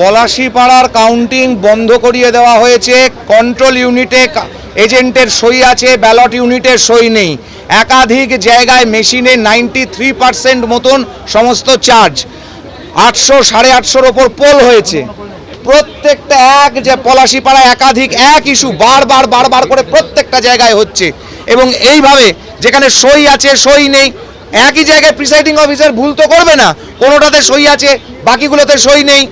পলাশিপাড়ার counting বন্ধ করিয়ে দেওয়া হয়েছে। কন্ট্রোল ইউনিটে এজেন্টের সই আছে ব্যালট ইউনিটের সই নেই। একাধিক জায়গায় মেশিনে নাইনটি থ্রি পার্সেন্ট মতন সমস্ত চার্জ আটশো সাড়ে আটশোর ওপর পোল হয়েছে। প্রত্যেকটা এক যে পলাশিপাড়া একাধিক এক ইস্যু বারবার বারবার করে প্রত্যেকটা জায়গায় হচ্ছে। এবং এইভাবে যেখানে সই আছে, সই নেই। একই জায়গায় প্রিসাইডিং অফিসার ভুল তো করবে না। কোনোটাতে সই আছে, বাকিগুলোতে সই নেই।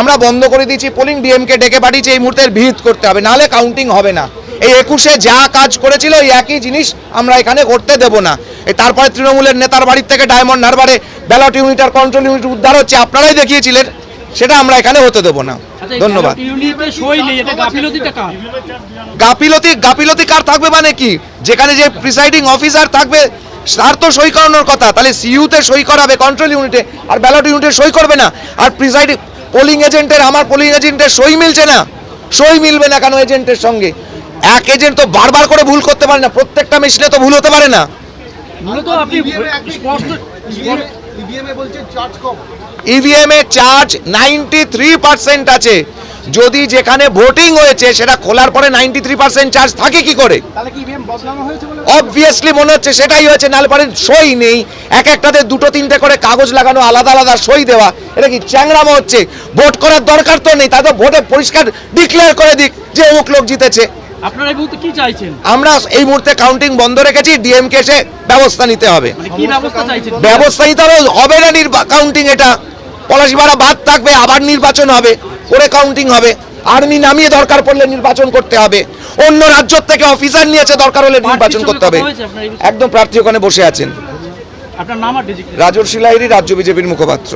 আমরা বন্ধ করে দিয়েছি পোলিং ডিএমকে ডেকে পাঠিয়েছি এই মুহূর্তে ভিত করতে হবে নাহলে কাউন্টিং হবে না। এই একুশে যা কাজ করেছিল এই একই জিনিস আমরা এখানে করতে দেব না। এই তারপরে তৃণমূলের নেতার বাড়ির থেকে ডায়মন্ড হারবারে ব্যালট ইউনিট আর কন্ট্রোল ইউনিট উদ্ধার হচ্ছে আপনারাই দেখিয়েছিলেন সেটা আমরা এখানে হতে দেবো না। আচ্ছা, ধন্যবাদ। গাফিলতি গাফিলতি কার থাকবে মানে কি? যেখানে যে প্রিসাইডিং অফিসার থাকবে তার তো সই করানোর কথা তাহলে সিইউতে সই করাবে কন্ট্রোল ইউনিটে আর ব্যালট ইউনিটে সই করবে না। আর প্রিসাইডিং পোলিং এজেন্টের আমার পোলিং এজেন্টের সই মিলছে না। সই মিলবে না কেন এজেন্টের সঙ্গে? এক এজেন্ট তো বারবার করে ভুল করতে পারে না প্রত্যেকটা মেশিনে তো ভুল হতে পারে না। ইভিএম এ চার্জ নাইনটি থ্রি পার্সেন্ট আছে। যদি যেখানে ভোটিং হয়েছে সেটা খোলার পরে নাইনটি থ্রি পার্সেন্ট চার্জ থাকে কি করে? কি অবভিয়াসলি মনে হচ্ছে সেটাই হয়েছে নাহলে পরে সই নেই। এক একটাতে দুটো তিনটে করে কাগজ লাগানো আলাদা আলাদা সই দেওয়া। এটা কি চ্যাংরামো হচ্ছে? ভোট করার দরকার তো নেই তাদের ভোটে পরিষ্কার ডিক্লেয়ার করে দিক যে অমুক লোক জিতেছে। আপনারা এই মুহূর্তে কি চাইছেন? আমরা এই মুহূর্তে কাউন্টিং বন্ধ রেখেছি ডিএমকে এসে ব্যবস্থা নিতে হবে। মানে কি ব্যবস্থা চাইছেন? ব্যবস্থা নিতে হবে হবে না কাউন্টিং এটা। পলাশিপাড়া বাদ থাকবে আবার নির্বাচন হবে। করে কাউন্টিং হবে। আর্মি নামিয়ে দরকার পড়লে নির্বাচন করতে হবে। অন্য রাজ্য থেকে অফিসার নিয়েছে দরকার হলে নির্বাচন করতে হবে। একদম প্রার্থী ওখানে বসে আছেন। রাজর শিলাইরি রাজ্য বিজেপির মুখপাত্র।